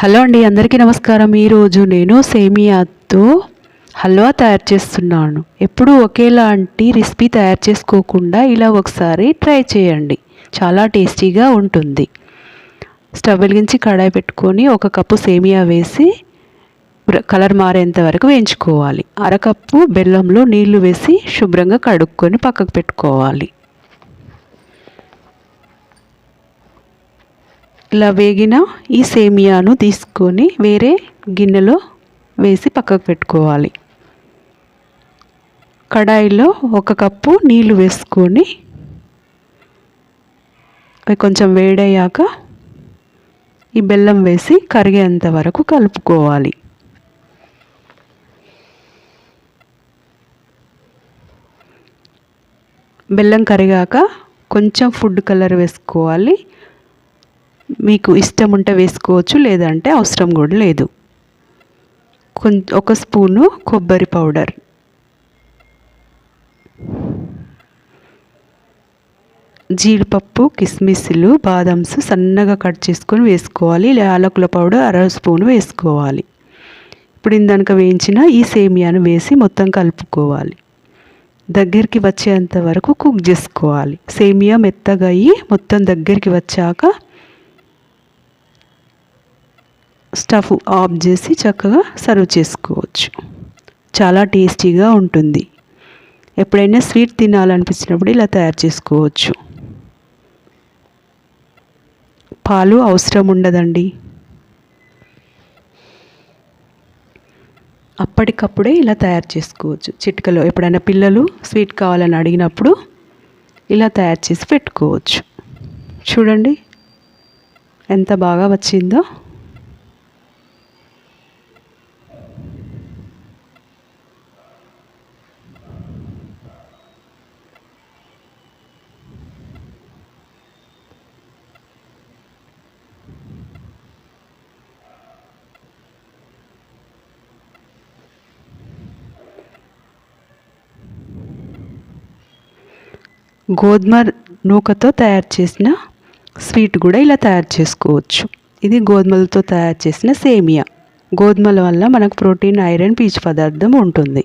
Hello అండి అందరికీ నమస్కారం. ఈరోజు నేను సేమియాతో హల్వా తయారు చేస్తున్నాను. ఎప్పుడూ ఒకేలాంటి రెసిపీ తయారు చేసుకోకుండా ఇలా ఒకసారి ట్రై చేయండి. చాలా టేస్టీగా ఉంటుంది. స్టవ్ వెలిగించి కడాయి పెట్టుకొని ఒక కప్పు సేమియా వేసి కలర్ మారేంత వరకు వేయించుకోవాలి. అరకప్పు బెల్లంలో నీళ్ళు వేసి శుభ్రంగా కడుక్కొని పక్కకు పెట్టుకోవాలి. ఇలా వేగిన ఈ సేమియాను తీసుకొని వేరే గిన్నెలో వేసి పక్కకు పెట్టుకోవాలి. కడాయిలో ఒక కప్పు నీళ్ళు వేసుకొని అవి కొంచెం వేడయ్యాక ఈ బెల్లం వేసి కరిగేంత వరకు కలుపుకోవాలి. బెల్లం కరిగాక కొంచెం ఫుడ్ కలర్ వేసుకోవాలి. మీకు ఇష్టం ఉంటే వేసుకోవచ్చు లేదంటే అవసరం కూడా లేదు. కొం ఒక స్పూను కొబ్బరి పౌడర్. జీడిపప్పు కిస్మిస్లు బాదమ్స్ సన్నగా కట్ చేసుకొని వేసుకోవాలి యాలకుల పౌడర్ అర స్పూన్ వేసుకోవాలి. ఇప్పుడు ఇందాక వేయించిన ఈ సేమియాను వేసి మొత్తం కలుపుకోవాలి. దగ్గరికి వచ్చేంత వరకు కుక్ చేసుకోవాలి. సేమియా మెత్తగా అయ్యి మొత్తం దగ్గరికి వచ్చాక స్టవ్ ఆఫ్ చేసి చక్కగా సర్వ్ చేసుకోవచ్చు. చాలా టేస్టీగా ఉంటుంది. ఎప్పుడైనా స్వీట్ తినాలనిపించినప్పుడు ఇలా తయారు చేసుకోవచ్చు. పాలు అవసరం ఉండదండి. అప్పటికప్పుడే ఇలా తయారు చేసుకోవచ్చు. చిటికలో ఎప్పుడైనా పిల్లలు స్వీట్ కావాలని అడిగినప్పుడు ఇలా తయారు చేసి పెట్టుకోవచ్చు. చూడండి ఎంత బాగా వచ్చిందో. గోధుమ నూకతో తయారు చేసిన స్వీట్ కూడా ఇలా తయారు చేసుకోవచ్చు. ఇది గోధుమలతో తయారు చేసిన సేమియా. గోధుమల వల్ల మనకు ప్రోటీన్ ఐరన్ పీచు పదార్థం ఉంటుంది.